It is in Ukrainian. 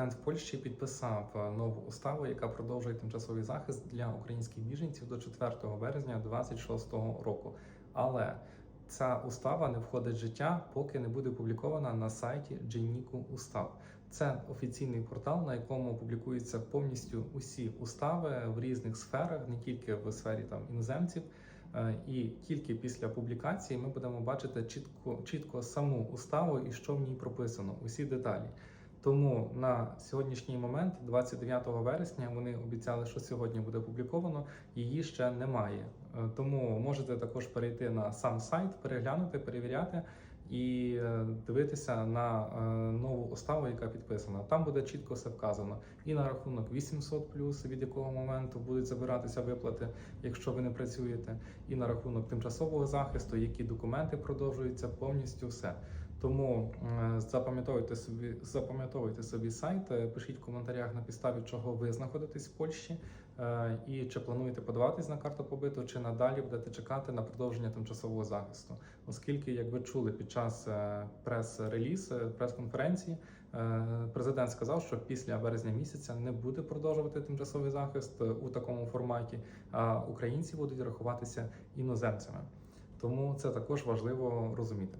Президент Польщі підписав е, нову уставу, яка продовжує тимчасовий захист для українських біженців до 4 березня 2026 року. Але ця устава не входить в життя, поки не буде опублікована на сайті Дженіку Устав. Це офіційний портал, на якому публікуються повністю усі устави в різних сферах, не тільки в сфері там іноземців. Е, І тільки після публікації ми будемо бачити чітко, чітко саму уставу і що в ній прописано, усі деталі. Тому на сьогоднішній момент, 29 вересня, вони обіцяли, що сьогодні буде опубліковано. Її ще немає. Е, Тому можете також перейти на сам сайт, переглянути, перевіряти і е, дивитися на е, нову уставу, яка підписана. Там буде чітко все вказано. І на рахунок 800 від якого моменту будуть забиратися виплати, якщо ви не працюєте, і на рахунок тимчасового захисту, які документи продовжуються, повністю все. Тому е, запам'ятовуйте собі, запам'ятовуйте собі сайт, е, пишіть в коментарях на підставі чого ви знаходитесь в Польщі, е, і чи плануєте подаватись на карту побиту, чи надалі будете чекати на продовження тимчасового захисту. Оскільки, як ви чули під час прес-реліз, прес-конференції, президент сказав, що після березня місяця не буде продовжувати тимчасовий захист у такому форматі, а українці будуть рахуватися іноземцями. Тому це також важливо розуміти.